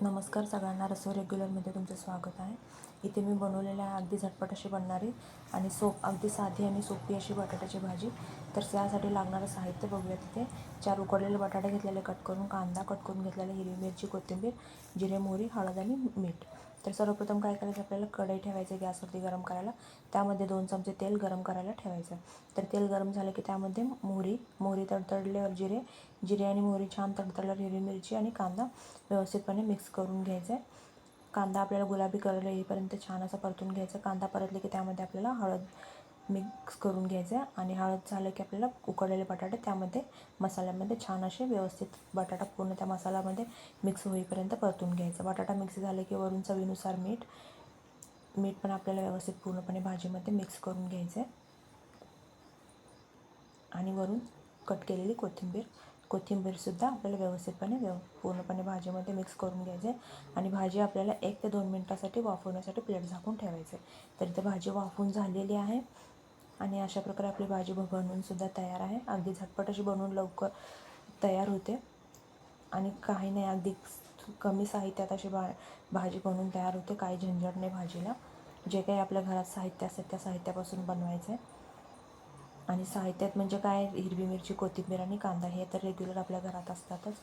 नमस्कार सगळ्यांना रसो रेग्युलरमध्ये तुमचं स्वागत आहे. इथे मी बनवलेलं आहे अगदी झटपट अशी बनणारी आणि सोप अगदी साधी आणि सोपी अशी बटाट्याची भाजी. तर त्यासाठी लागणारं साहित्य बघूया तिथे चार उकडलेले बटाटे घेतलेले कट करून कांदा कट करून घेतलेले हिरवी मिरची कोथिंबीर जिरे मोहरी हळद आणि मीठ. तर सर्वप्रथम काय करायचं? आपल्याला कढई ठेवायचं गॅसवरती गरम करायला. त्यामध्ये दोन चमचे तेल गरम करायला ठेवायचं. तर तेल गरम झालं की त्यामध्ये मोहरी मोहरी तडतडल्यावर जिरे जिरे आणि मोहरी छान तडतडल्यावर हिरवी मिरची आणि कांदा व्यवस्थितपणे मिक्स करून घ्यायचा. आहे कांदा आपल्याला गुलाबी कलर येईपर्यंत छान असा परतून घ्यायचा. कांदा परतले की त्यामध्ये आपल्याला हळद मिक्स करून घ्यायचं आहे आणि हळद झालं की आपल्याला उकडलेले बटाटे त्यामध्ये मसाल्यामध्ये छान असे व्यवस्थित बटाटा पूर्ण त्या मसाल्यामध्ये मिक्स होईपर्यंत परतून घ्यायचं. बटाटा मिक्स झालं की वरून चवीनुसार मीठ मीठ पण आपल्याला व्यवस्थित पूर्णपणे भाजीमध्ये मिक्स करून घ्यायचं आहे आणि वरून कट केलेली कोथिंबीर कोथिंबीरसुद्धा आपल्याला व्यवस्थितपणे व्यव पूर्णपणे भाजीमध्ये मिक्स करून घ्यायचे आणि भाजी आपल्याला एक ते दोन मिनटासाठी वाफवण्यासाठी प्लेट झाकून ठेवायचे तर इथे भाजी वाफवून झालेली आहे. आणि अशा प्रकारे आपली भाजी बनवूनसुद्धा तयार आहे. अगदी झटपट अशी बनवून लवकर तयार होते. आणि काही नाही अगदी कमी साहित्यात अशी भा भाजी बनवून तयार होते. काही झंझट नाही भाजीला. जे काही आपल्या घरात साहित्य असेल त्या साहित्यापासून बनवायचं आहे आणि साहित्यात म्हणजे काय? हिरवी मिरची कोथिंबीर आणि कांदा हे तर रेग्युलर आपल्या घरात असतातच.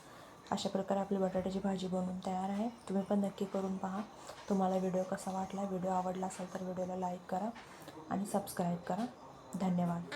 अशा प्रकारे आपली बटाट्याची भाजी बनवून तयार आहे. तुम्ही पण नक्की करून पहा. तुम्हाला व्हिडिओ कसा वाटला व्हिडिओ आवडला असेल तर व्हिडिओला लाईक करा आणि सबस्क्राईब करा. धन्यवाद.